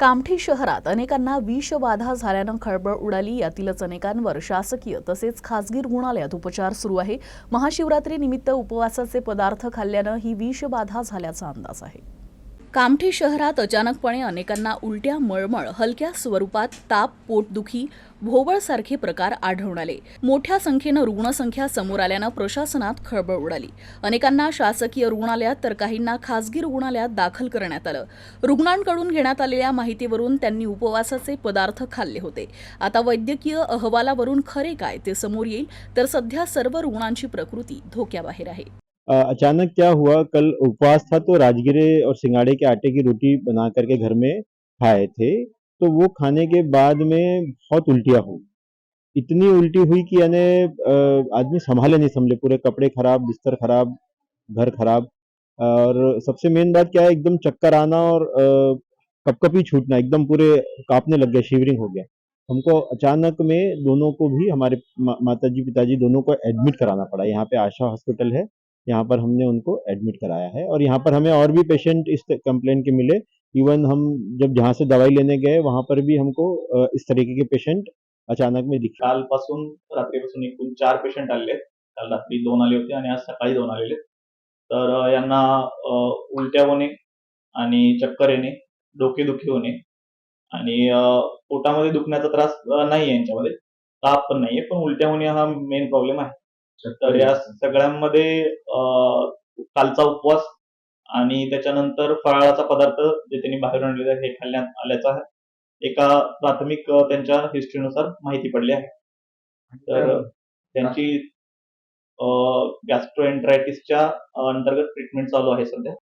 कामठी शहरात अनेकांना विषबाधा झाल्यानं खळबळ उडाली. यातीलच अनेकांवर शासकीय तसेच खासगी रुग्णालयात उपचार सुरू आहे. महाशिवरात्री निमित्त उपवासाचे पदार्थ खाल्ल्यानं ही विषबाधा झाल्याचा अंदाज आहे. कामठी शहरात अचानकपणे अनेकांना उलट्या मळमळ हलक्या स्वरूपात ताप पोटदुखी भोवळसारखे प्रकार आढळून आले. मोठ्या संख्येनं रुग्णसंख्या समोर आल्यानं प्रशासनात खळबळ उडाली. अनेकांना शासकीय रुग्णालयात तर काहींना खासगी रुग्णालयात दाखल करण्यात आलं. रुग्णांकडून घेण्यात आलेल्या माहितीवरून त्यांनी उपवासाचे पदार्थ खाल्ले होते. आता वैद्यकीय अहवालावरून खरे काय ते समोर येईल तर सध्या सर्व रुग्णांची प्रकृती धोक्याबाहेर आहे. अचानक क्या हुआ? कल उपवास था तो राजगिरे और सिंगाड़े के आटे की रोटी बना करके घर में खाए थे तो वो खाने के बाद में बहुत उल्टियाँ हुई। इतनी उल्टी हुई कि यानी आदमी संभाले नहीं समझे, पूरे कपड़े खराब, बिस्तर खराब, घर खराब। और सबसे मेन बात क्या है, एकदम चक्कर आना और कपकपी छूटना, एकदम पूरे कांपने लग गया शिवरिंग हो गया। हमको अचानक में दोनों को भी, हमारे मा- माताजी, पिताजी दोनों को एडमिट कराना पड़ा। यहाँ पे आशा हॉस्पिटल है यहाँ पर हमने उनको एडमिट कराया है। और यहाँ पर हमें और भी पेशेंट इस कंप्लेंट के मिले। इवन हम जब जहाँ से दवाई लेने गए, वहाँ पर भी हमको इस तरीके के पेशेंट अचानक में दिखे। कालपासून रात्रीपासून एकूण चार पेशंट आहेत काल रात्री दोन आले होते आणि आज सकाळी दोन आलेले. तर यांना उलट्या होणे आणि चक्कर येणे डोकेदुखी होणे आणि पोटामध्ये दुखण्याचा त्रास नाही यांच्यामध्ये. ताप पण नाहीये, पण उलट्या होणे हा मेन प्रॉब्लेम आहे. तर या सगळ्यांमध्ये कालचा उपवास आणि त्याच्यानंतर फराळाचा पदार्थ जे त्यांनी बाहेरून आणलेला आहे हे खाल्ल्यात आल्याचा एका प्राथमिक त्यांच्या हिस्ट्रीनुसार माहिती पडली आहे. तर त्यांची गॅस्ट्रोएन्ट्रायटिसच्या अंतर्गत ट्रीटमेंट चालू आहे सध्या.